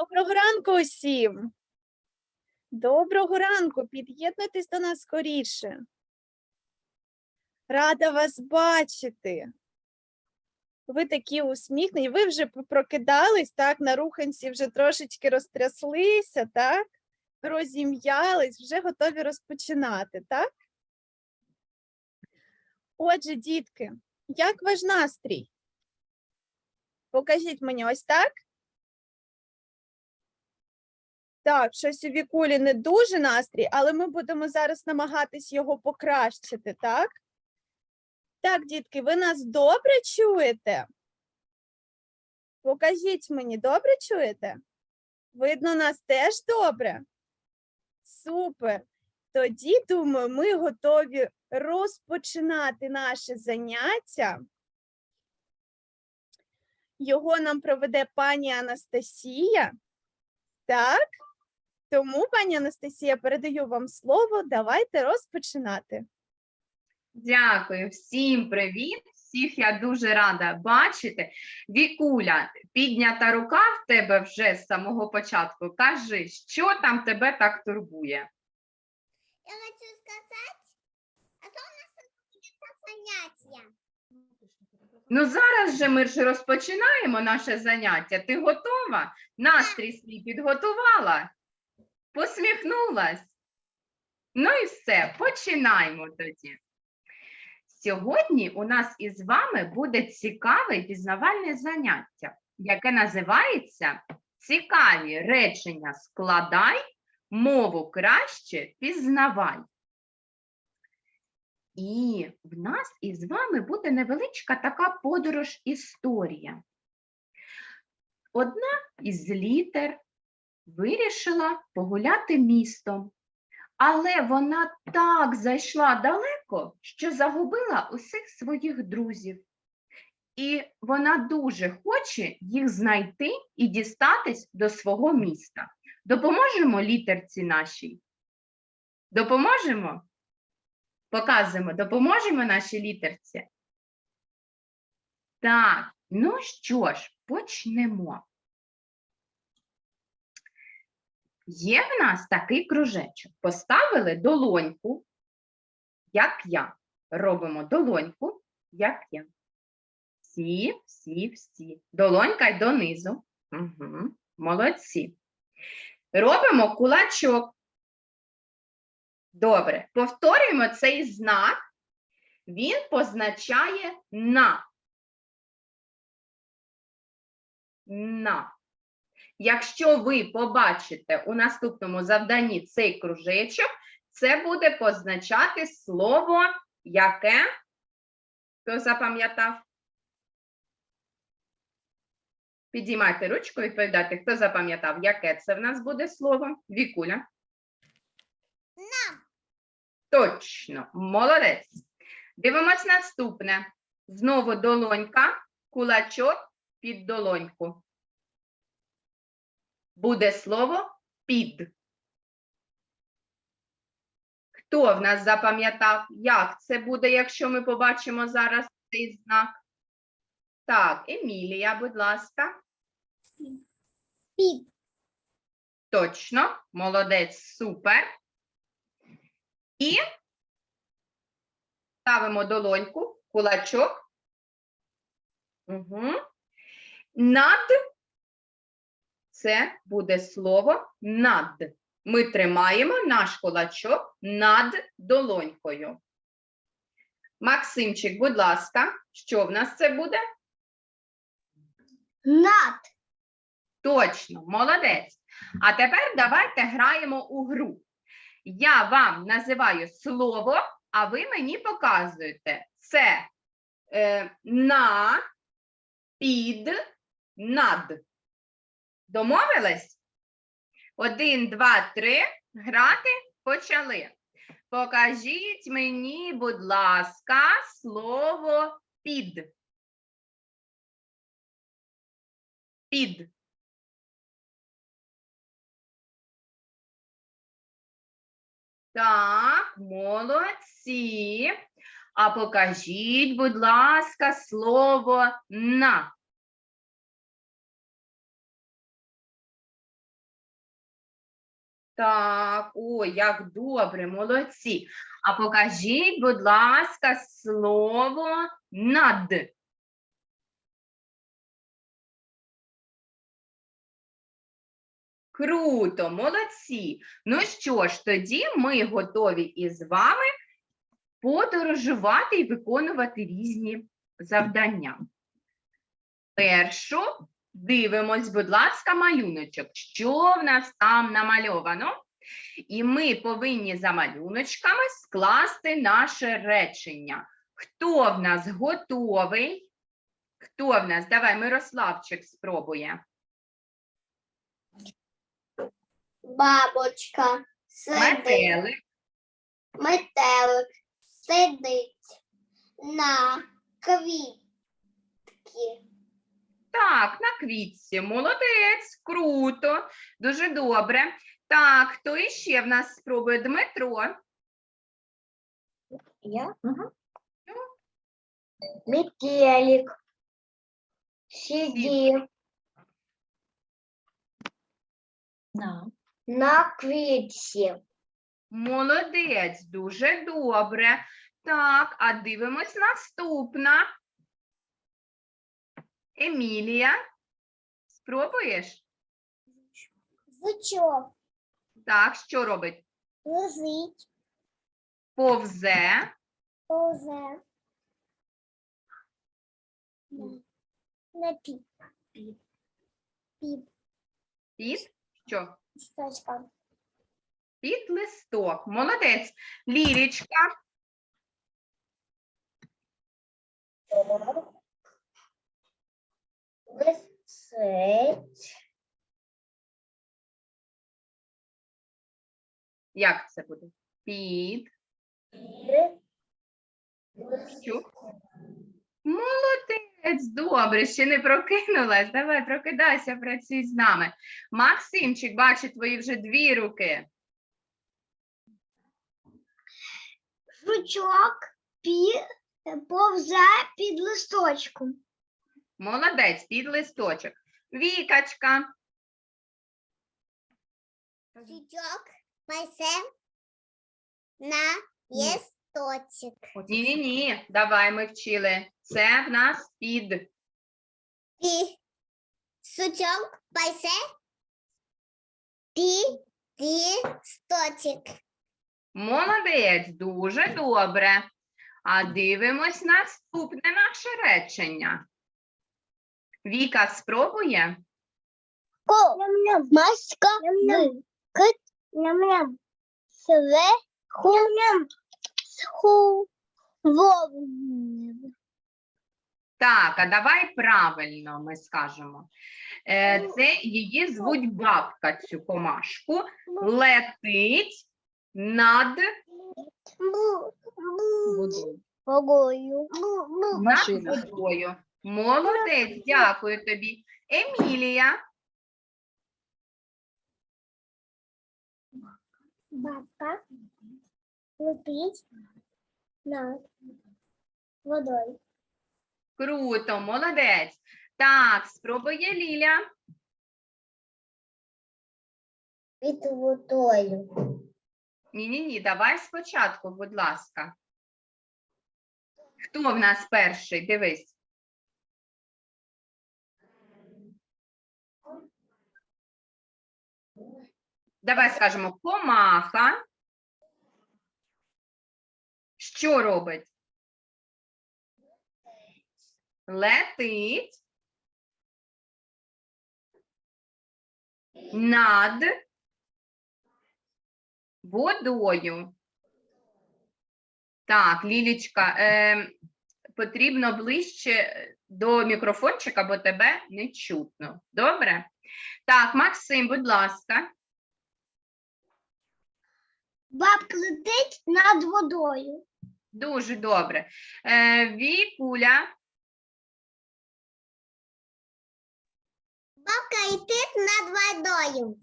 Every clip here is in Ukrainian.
Доброго ранку усім. Доброго ранку. Під'єднуйтесь до нас скоріше. Рада вас бачити. Ви такі усміхнені. Ви вже прокидались, так, на руханці вже трошечки розтряслися, так? Розім'ялись, вже готові розпочинати, так? Отже, дітки, як ваш настрій? Покажіть мені ось так. Так, щось у Вікулі не дуже настрій, але ми будемо зараз намагатись його покращити, так? Так, дітки, ви нас добре чуєте? Покажіть мені, добре чуєте? Видно нас теж добре? Супер. Тоді, думаю, ми готові розпочинати наше заняття. Його нам проведе пані Анастасія. Так, тому, пані Анастасія, передаю вам слово. Давайте розпочинати. Дякую, всім привіт! Всіх я дуже рада бачити. Вікуля, піднята рука в тебе вже з самого початку. Кажи, що там тебе так турбує? Я хочу сказать, а то у нас занятие. Ну зараз же ми ж розпочинаємо наше заняття. Ти готова? Настрій свій підготувала? Посміхнулась? Ну і все, починаємо тоді. Сьогодні у нас із вами буде цікаве пізнавальне заняття, яке називається Цікаві речення складай, мову краще пізнавай. І в нас із вами буде невеличка така подорож історія. Одна із літер вирішила погуляти містом, але вона так зайшла далеко, що загубила усіх своїх друзів. І вона дуже хоче їх знайти і дістатись до свого міста. Допоможемо літерці нашій? Допоможемо? Показуємо, допоможемо нашій літерці? Так, ну що ж, почнемо. Є в нас такий кружечок. Поставили долоньку, як я. Робимо долоньку, як я. Всі, всі, всі. Долонька й донизу. Угу. Молодці. Робимо кулачок. Добре. Повторюємо цей знак. Він позначає на. На. Якщо ви побачите у наступному завданні цей кружечок, це буде позначати слово яке? Хто запам'ятав? Підіймайте ручку, відповідайте, хто запам'ятав, яке це в нас буде слово? Вікуля. На. Точно, молодець. Дивимось наступне. Знову долонька, кулачок під долоньку. Буде слово під. Хто в нас запам'ятав, як це буде, якщо ми побачимо зараз цей знак? Так, Емілія, будь ласка. Під. Точно, молодець, супер. І ставимо долоньку, кулачок. Угу. Над це буде слово над. Ми тримаємо наш кулачок над долонькою. Максимчик, будь ласка, що в нас це буде? Над. Точно, молодець. А тепер давайте граємо у гру. Я вам називаю слово, а ви мені показуєте. Це е, на, під, над. Домовились? Один, два, три. Грати почали. Покажіть мені, будь ласка, слово під. Під. Так, молодці. А покажіть, будь ласка, слово на. Так, ой, як добре, молодці. А покажіть, будь ласка, слово над. Круто, молодці. Ну що ж, тоді ми готові із вами подорожувати і виконувати різні завдання. Першу дивимось, будь ласка, малюночок. Що в нас там намальовано? І ми повинні за малюночками скласти наше речення. Хто в нас готовий? Хто в нас? Давай, Мирославчик спробує. Бабочка сидить, Метелик. метелик сидить на квітці. Так, на квітці. Молодець, круто, дуже добре. Так, хто іще в нас спробує? Дмитро. Я? Мгм. Метелик сидит На. на квітці. Молодець, дуже добре. Так, а дивимось наступна. Емілія. Спробуєш? Зучок Так, що робить? лежить, Повзе. повзе. На піп. Піп. Піп. Під що? Листочка. Під листок. Молодець. Лірічка. Лисить. Як це буде? Під. Що? Молодець, добре, ще не прокинулась. Давай, прокидайся, працюй з нами. Максимчик, бачу твої вже дві руки. Жучок пі... повзе під листочком. Молодець, під листочок. Вікачка. Жучок повзе на листочок. Ні-ні-ні, давай ми вчили. Це в нас під. Пі... Сучок повзе під листочок. Молодець, дуже добре. А дивимось наступне наше речення. Віка спробує. Ко. Маска. Кит. Ням-ням. Сху. Так, а давай правильно ми скажемо. Е, Це її звуть бабка, цю комашку. Летить над. Водою. Над водою. Молодець, дякую тобі. Емілія. Бабка летить над водою. Круто, молодець. Так, спробує Ліля. Під водою. Ні-ні-ні, давай спочатку, будь ласка. Хто в нас перший? Дивись. Давай скажемо комаха. Що робить? Летить над водою. Так, Лілічка, е, потрібно ближче до мікрофончика, бо тебе не чутно. Добре? Так, Максим, будь ласка. Бабка летить над водою. Дуже добре. Е, Вікуля, Бабка летить над водою.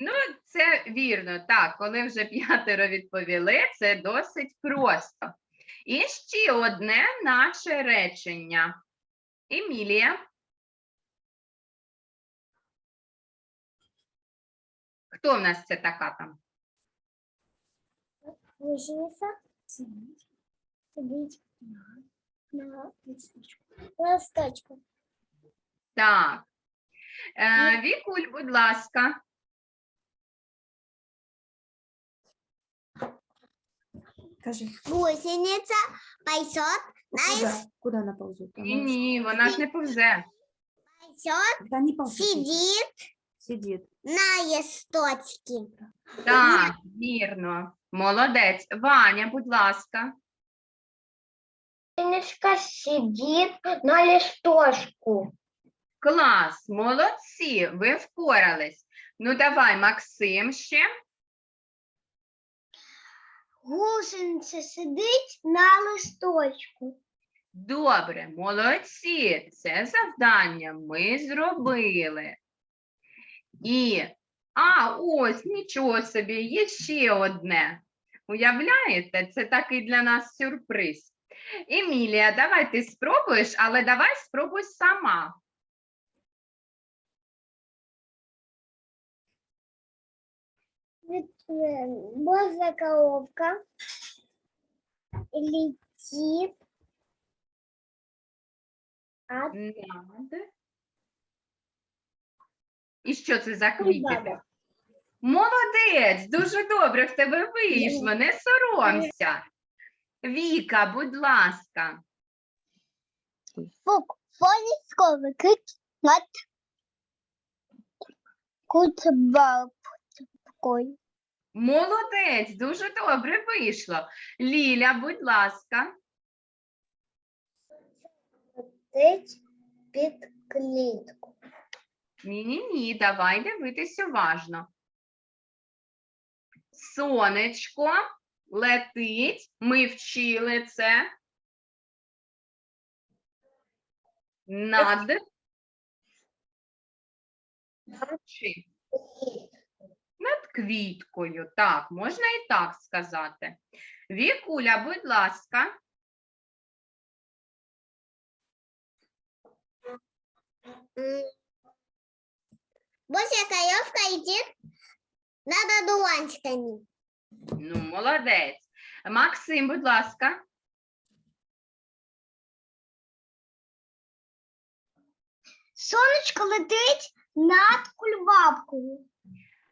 ну це вірно. Так, коли вже п'ятеро відповіли, це досить просто. І ще одне наше речення. Емілія. Хто в нас це така там? Гусеница сидить на листочку. Листочку. Так. Е, Вікуль, будь ласка. Кажи, Гусеница пойдет на куда, лист- куда она ползет? Ні, ні, вона ж не повзе. пойдет, Да не ползет. сидит Сидит. на листочке. Так, вірно. Молодець. Ваня, будь ласка. Гусеничка сидит на листочку. Клас, молодці, ви впорались. Ну, давай, Максим ще. Гусениця сидить на листочку. Добре, молодці. Це завдання ми зробили. І, а, ось, нічого собі, є ще одне. Уявляєте, це такий для нас сюрприз. Емілія, давай ти спробуєш, але давай спробуй сама. Божья коровка летит от. І що це за квіти? Молодець, дуже добре в тебе вийшло, не соромся. Віка, будь ласка. Фук, полисковый кит над кутбабкой. Молодець, дуже добре вийшло. Ліля, будь ласка. Летить під клітку. Ні-ні-ні, давай дивитись уважно. Сонечко летить. Ми вчили це. Над. Над квіткою. Так, можна і так сказати. Вікуля, будь ласка. Божья коровка идет над одуванчиками. Ну, молодець. Максим, будь ласка. Сонечко летить над кульбабкою.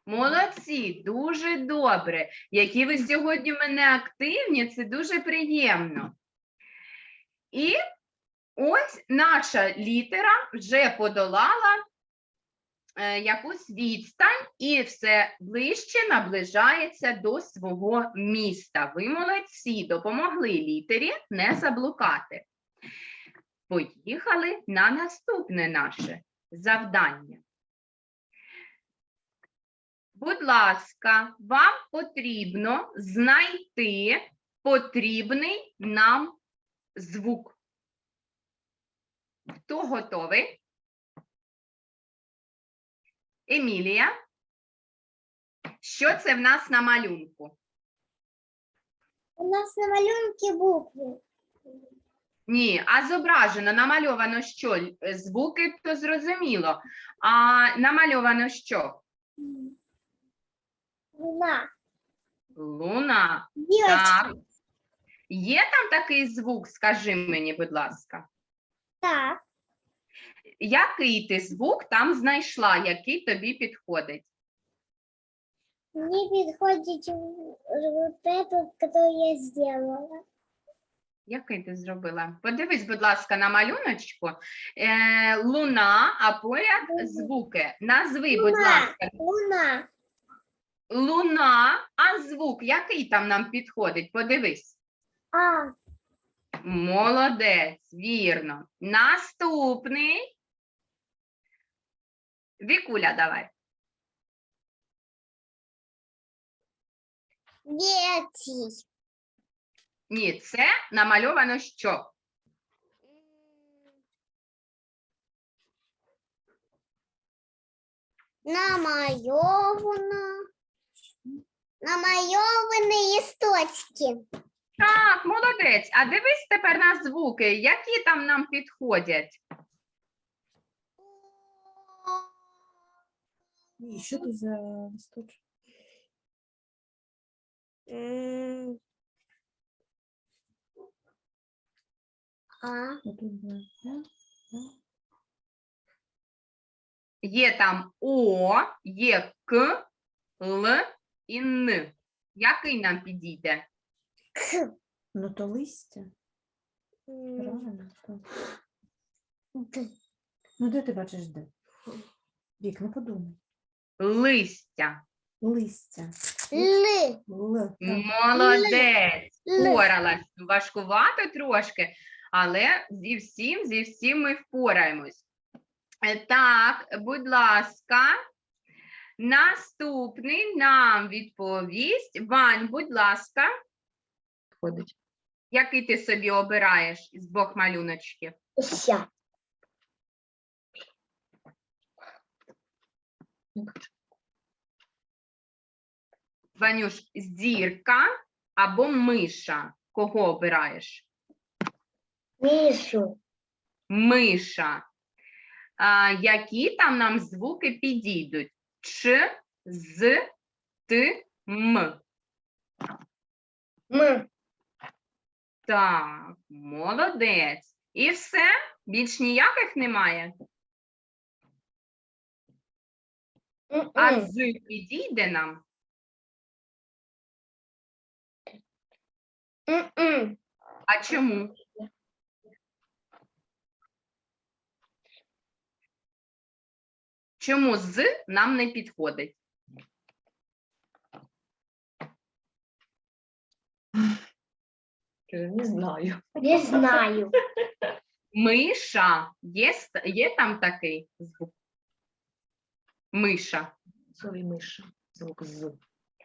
Молодці, дуже добре. Які ви сьогодні в мене активні, це дуже приємно. І ось наша літера вже подолала якусь відстань і все ближче наближається до свого міста. Ви молодці, допомогли літері не заблукати. Поїхали на наступне наше завдання. Будь ласка, вам потрібно знайти потрібний нам звук. Хто готовий? Емілія. Що це в нас на малюнку? У нас на малюнке буквы. Ні, а зображено, намальовано що? Е, Звуки то зрозуміло. А намальовано що? Луна. Луна. Так. Є там такий звук, скажи мені, будь ласка. Так. Який ти звук там знайшла, який тобі підходить? Мне подходит вот этот, который я сделала. Який ти зробила? Подивись, будь ласка, на малюночку. Е, луна, а поряд звуки. Назви, будь Луна. ласка. Луна. Луна, а звук, який там нам підходить? Подивись. А. Молодець, вірно. Наступний. Вікуля, давай. Дети. Ні, це намальовано що? Намайовано. Намайовані листочки. Так, молодець. А дивись тепер на звуки, які там нам підходять. І що тут за листочок? А. Є там О, є К, Л і Н. Який нам підійде? К. Ну то листя. Правильно. Д. Ну де ти бачиш де? Вік, ну подумай. Листя. Листя. Л. Л. Молодець. Впоралась. Важкувато трошки, але зі всім, зі всім ми впораємось. Е, Так, будь ласка, наступний нам відповість. Вань, будь ласка. Ходить. Який ти собі обираєш з двох малюночків? Ся. Ванюш, зірка або миша. Кого обираєш? Мишу. Миша. А, які там нам звуки підійдуть? Ч, з, т, м. М. Так, молодець. І все? Більш ніяких немає? А з підійде нам? М-м. А чому? Чому з нам не підходить? Не знаю. Не знаю. Миша. Є, ст- є там такий звук? Миша. Слові миша. Звук з.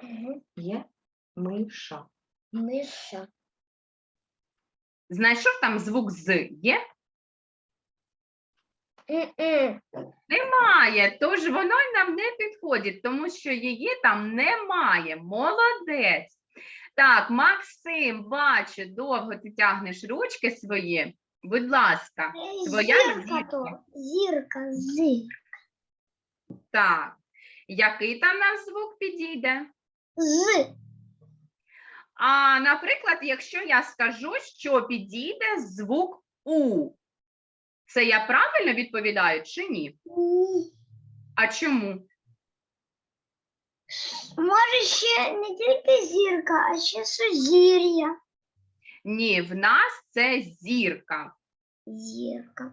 Мгм. Є миша. Миша. Знайшов там звук з є? М-м. Немає, тож воно й нам не підходить, тому що її там немає. Молодець. Так, Максим, бачу, довго ти тягнеш ручки свої. Будь ласка, Твоя Зірка зірка. то. Зірка. Зи. Так. Який там нам звук підійде? З. А, наприклад, якщо я скажу, що підійде звук У, це я правильно відповідаю чи ні? Ні. А чому? Може ще не тільки зірка, а ще сузір'я. Ні, в нас це зірка. Зірка.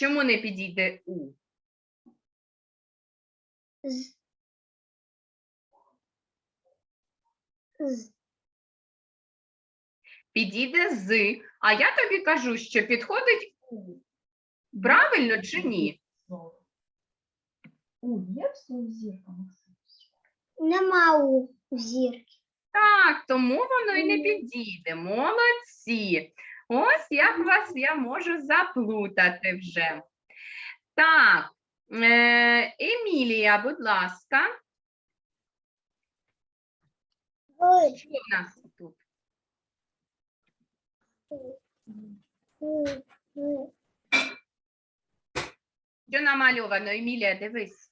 Чому не підійде У? З. З. Підійде з, а я тобі кажу, що підходить У. Правильно чи ні? У, є в слові зірка, Максим? Нема у зірки. Так, тому воно і не підійде. Молодці. Ось як вас я можу заплутати вже. Так, е, Емілія, будь ласка, Ой. що в нас тут? Що намальовано? Емілія, дивись.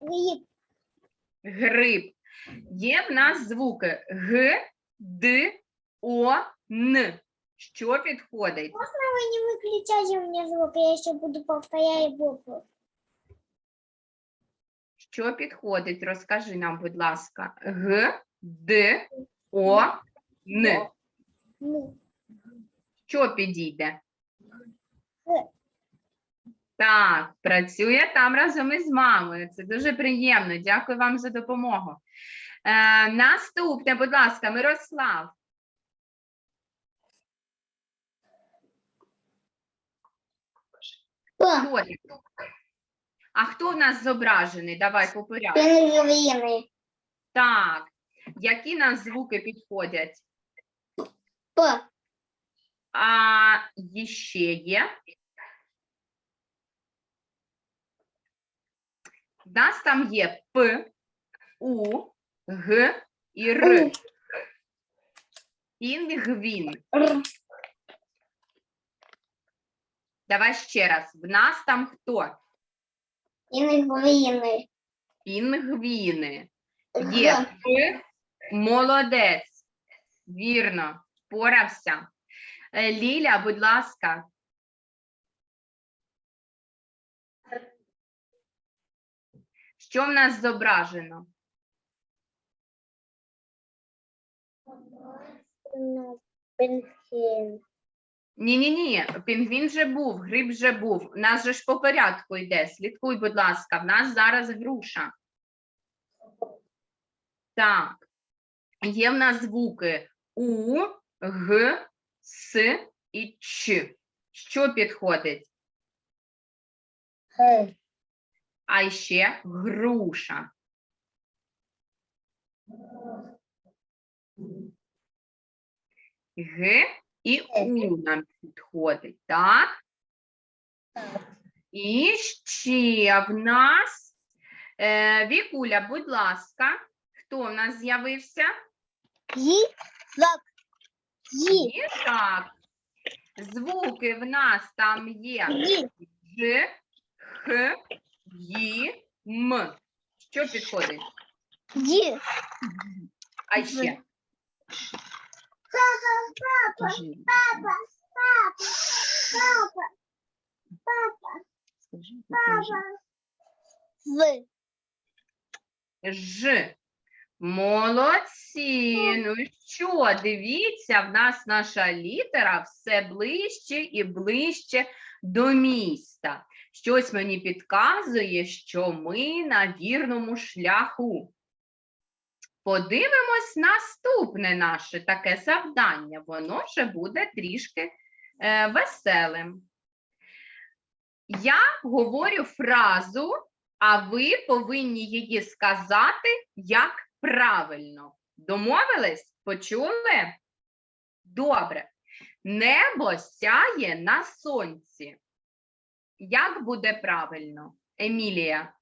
Гриб. Гриб. Є в нас звуки Г, Д, О, Н. Що підходить? Вы не выключайте мне звук, я еще буду повторять буквы. Що підходить? Розкажи нам, будь ласка. Г, Д, О, Н. Ну, Що підійде? Г. Так, працює там разом із мамою. Це дуже приємно. Дякую вам за допомогу. Е, наступне, будь ласка, Мирослав. Хто? А хто в нас зображений? Давай по порядку. Пингвины. Так. Які нам звуки підходять? П. А ще є. У нас там є П, У, Г і Р. Пінгвін. Р. Давай ще раз. В нас там хто? Інгвіни. Пінгвіни. Є Г. Молодець. Вірно, впорався. Е, Ліля, будь ласка. Що в нас зображено? Пенхін. Ні, ні, ні, пінгвін вже був, гриб вже був. У нас же ж по порядку йде. Слідкуй, будь ласка, в нас зараз груша. Так. Є в нас звуки У, Г, С і Ч. Що підходить? Г. А ще груша. Г і У нам підходить, так? І ще в нас е, Вікуля, будь ласка, хто в нас з'явився? І так. Звуки в нас там є. Ж, Х, Ї, М. Що підходить? Ї. А ще? Папа. Скажи, Папа. Папа. Папа. Папа. скажи, покажи. Папа. В. Ж. Молодці. Ну що, дивіться, в нас наша літера все ближче і ближче до міста. Щось мені підказує, що ми на вірному шляху. Подивимось наступне наше таке завдання. Воно вже буде трішки е, веселим. Я говорю фразу, а ви повинні її сказати як правильно. Домовились? Почули? Добре. Небо сяє на сонці. Як буде правильно? Емілія.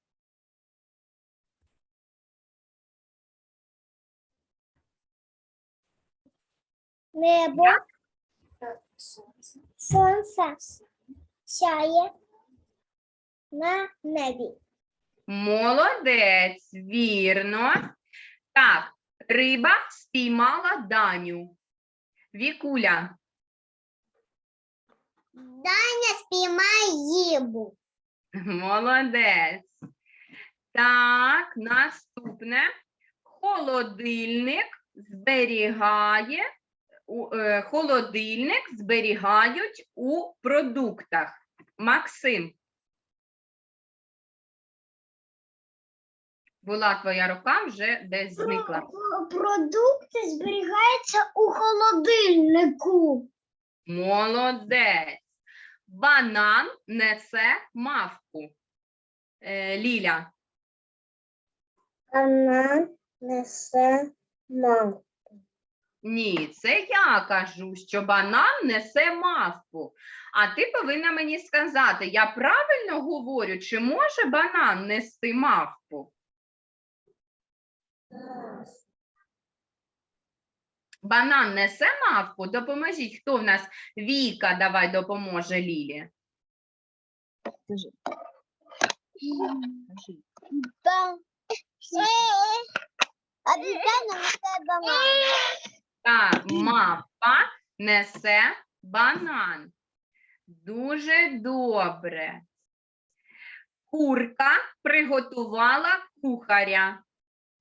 Небо. Сонце. Сяє. На небі. Молодець, вірно. Так, риба спіймала даню. Вікуля. Даня спіймає їбу. Молодець. Так, наступне. Холодильник зберігає, холодильник зберігають у продуктах. Максим. Була твоя рука, вже десь зникла. Продукти зберігаються у холодильнику. Молодець. Банан несе мавку. Е, Ліля. Вона несе мав. Ні, це я кажу, що банан несе мавпу. А ти повинна мені сказати, я правильно говорю, чи може банан нести мавпу? Банан несе мавпу? Допоможіть, хто в нас? Віка, давай допоможе Лілі. Обезьяна несе банан. Так, мавпа несе банан. Дуже добре. Курка приготувала кухаря.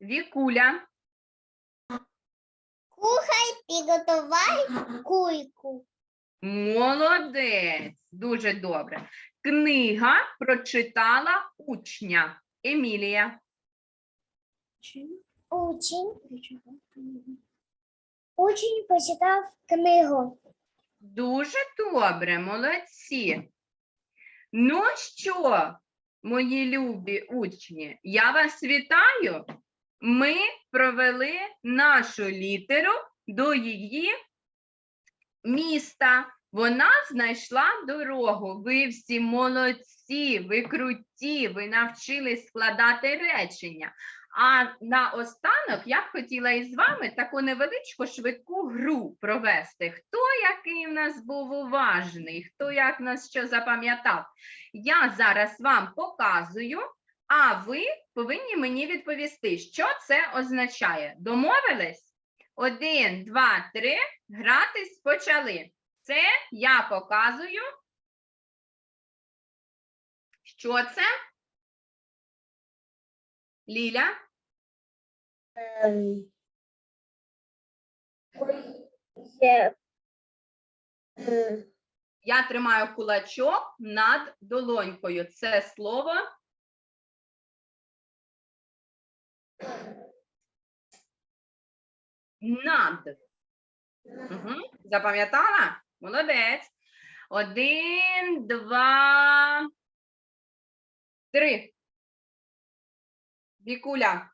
Вікуля. Кухай, підготувай куйку. Молодець. Дуже добре. Книга прочитала учня. Емілія. Учень. Учень почитав книгу. Дуже добре, молодці. Ну що, мої любі учні, я вас вітаю. Ми провели нашу літеру до її міста. Вона знайшла дорогу. Ви всі молодці, ви круті, ви навчились складати речення. А наостанок я б хотіла із вами таку невеличку швидку гру провести. Хто який в нас був уважний, хто як нас що запам'ятав. Я зараз вам показую, а ви повинні мені відповісти, що це означає. Домовились? Один, два, три. Гратись почали. Це я показую. Що це? Ліля? Я тримаю кулачок над долонькою. Це слово. Над. Угу. Запам'ятала? Молодець. Один, два, три. Вікуля.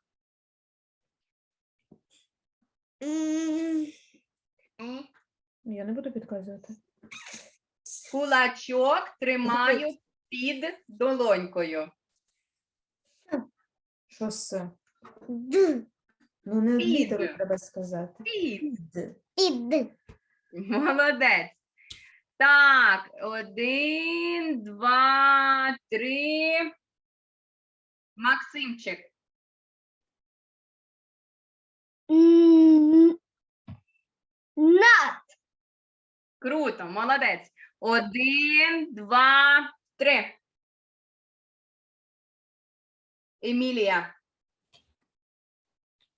Я не буду підказувати. Кулачок тримаю під долонькою. Що це? Ну, не Під. літеру треба сказати. Під. Д. Ід. Молодець. Так, один, два, три. Максимчик. М, Круто, молодець. Один, два, три. Емілія.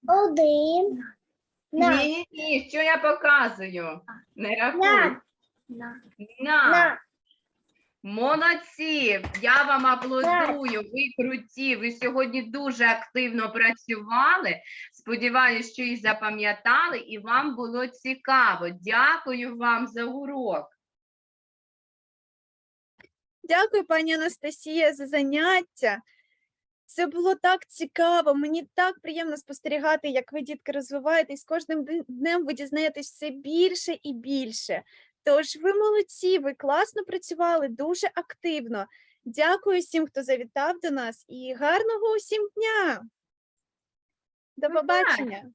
Один. Ні, ні, ні, що я показую? Не рахуй. На. На. Молодці, я вам аплодую. Ви круті. Ви сьогодні дуже активно працювали. Сподіваюсь, що і запам'ятали, і вам було цікаво. Дякую вам за урок. Дякую, пані Анастасія, за заняття. Це було так цікаво. Мені так приємно спостерігати, як ви, дітки, розвиваєтесь. З кожним днем ви дізнаєтесь все більше і більше. Тож ви молодці, ви класно працювали, дуже активно. Дякую всім, хто завітав до нас, і гарного усім дня. До побачення.